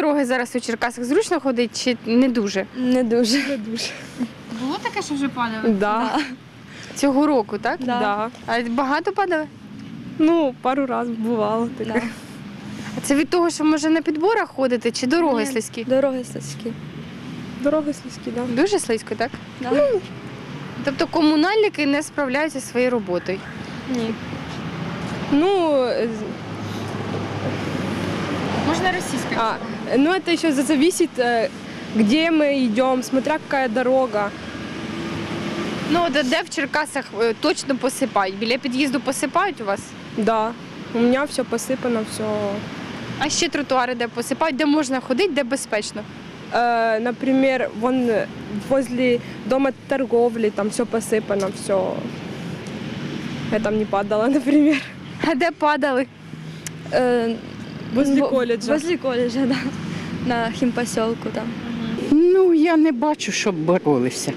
дороги зараз у Черкасах зручно ходить чи не дуже? Не дуже. Було таке, що вже падали? Да. Цього року, так? Да. Да. А багато падали? Ну, пару разів бувало таке. Да. А це від того, що може на підборах ходити, чи дороги Ні. слизькі? Дороги слизькі. Дороги слизькі, да. Дуже слизько, так? Да. Тобто комунальники не справляються зі своєю роботою. Ні. Ну, Можна російською. а, ну это еще зависит, э, где мы идем, смотря какая дорога. Ну, от де в Черкасах е, точно посипають? Біля під'їзду посипають у вас? Да. У меня все посыпано, все. А ще тротуари, де посипають, де можна ходити, де безпечно. Э, например, вон э, возле дома торговли там все посыпано, все. Я там не падала, например. А де падали? Е, Возле во- колледжа. Возле коледжа, да. На хімпосілку там. Ну, я не бачу, щоб боролися.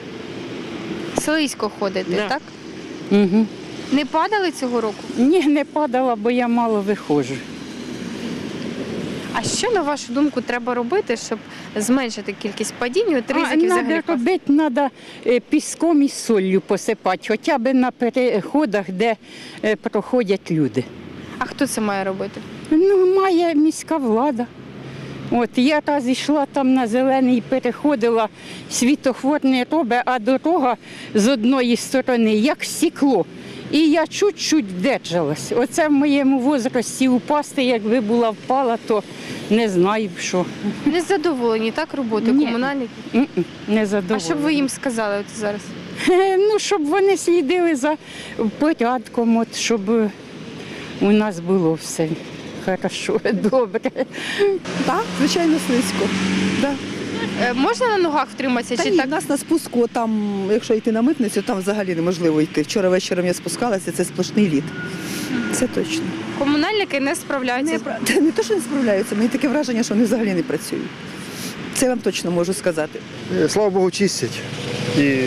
Слизько ходити, Да. так? Угу. Не падали цього року? Ні, не падала, бо я мало виходжу. А що, на вашу думку, треба робити, щоб зменшити кількість падінь от ризиків Треба взагалі? робити, треба піском і солью посипати, хоча б на переходах, де е, проходять люди. А хто це має робити? Ну, має міська влада. От я раз йшла там на зелений, переходила, світофор не робить, а дорога з одної сторони, як стекло. І я чуть-чуть вдержалась. Оце в моєму возрасті упасти, якби була впала, то не знаю б що. Не задоволені так роботою Ні. комунальників? Не А що б ви їм сказали от зараз? Е, Ну, щоб вони слідили за порядком, от, щоб у нас було все хорошо, добре. Так, звичайно, слизько. Да. Е, Можна на ногах втриматися? Та чи ні, так? в нас на спуску, там, якщо йти на митницю, там взагалі неможливо йти. Вчора вечором я спускалася, це сплошний лід. Це точно. Комунальники не справляються. Не, не то, що не справляються, мені таке враження, що вони взагалі не працюють. Це я вам точно можу сказати. Е, Слава Богу, чистять і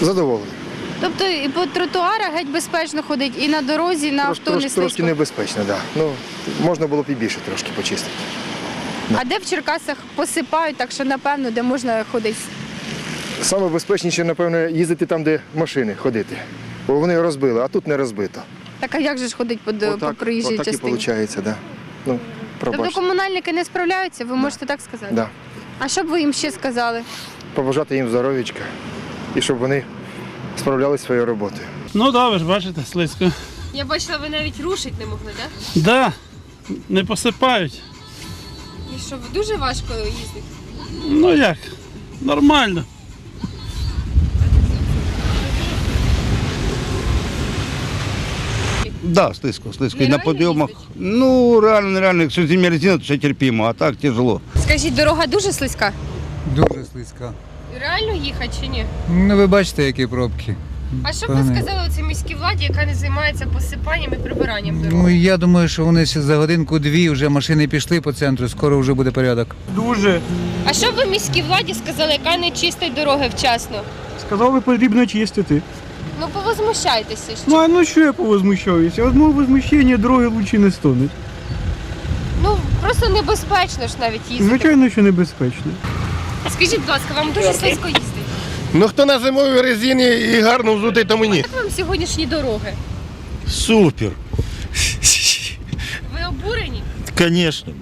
задоволений. Тобто і по тротуарах геть безпечно ходить, і на дорозі, і на Трош- авто трош- не трошки небезпечно, так. Да. Ну, можна було б і більше трошки почистити. А де в Черкасах посипають, так що напевно, де можна ходити? Саме безпечніше, напевно, їздити там, де машини ходити. Бо вони розбили, а тут не розбито. Так а як же ж ходить по, до- по проїжджій отак і частині? виходить, так. Да. Ну, Тобто пробачте. комунальники не справляються, ви можете так сказати? Да. А що б ви їм ще сказали? Побажати їм здоров'ячка і щоб вони справлялися своєю роботою. Ну так, да, ви ж бачите, слизько. Я бачила, ви навіть рушити не могли, так? Да, не посипають. І що дуже важко їздити? Ну як, нормально. Да, слизько, слизько. І на їздить? Ну, реально, нереально. Якщо зимня резина, то ще терпимо, а так тяжело. Скажіть, дорога дуже слизька? Дуже слизька. Реально їхати чи ні? Ну ви бачите, які пробки. А що б ви Пане. сказали цій міській владі, яка не займається посипанням і прибиранням дорог? Ну я думаю, що вони ще за годинку-дві вже машини пішли по центру, скоро вже буде порядок. Дуже. А що б ви міській владі сказали, яка не чистить дороги вчасно? Сказали, потрібно чистити. Ну повозмущайтеся. ще. Ну а ну що я повозмущаюся? Одного возмущення дороги лучше не стонуть. Ну просто небезпечно ж навіть їздити. Звичайно, що небезпечно. Скажіть, будь ласка, вам дуже слизько їздить? Ну хто на зимовій резині і гарно взутий, тому ні. Як вам сьогоднішні дороги? Супер. Ви обурені? Звісно.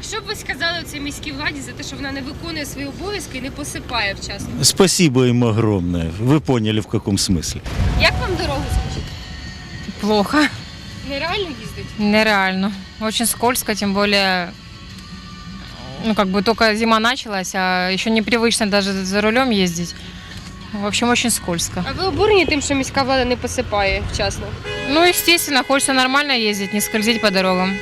А що б ви сказали цій міській владі за те, що вона не виконує свої обов'язки і не посипає вчасно? Спасибо им огромное. Вы поняли в каком смысле. Як вам дороги, скажіть? Плохо, Нереально їздить? нереально. Очень скользко, тем более, ну, как бы только зима началась, а еще непривычно даже за рулем ездить. В общем, очень скользко. А ви обурені тим, що міська влада не посипає вчасно? Ну, естественно, хочется нормально ездить, не скользить по дорогам.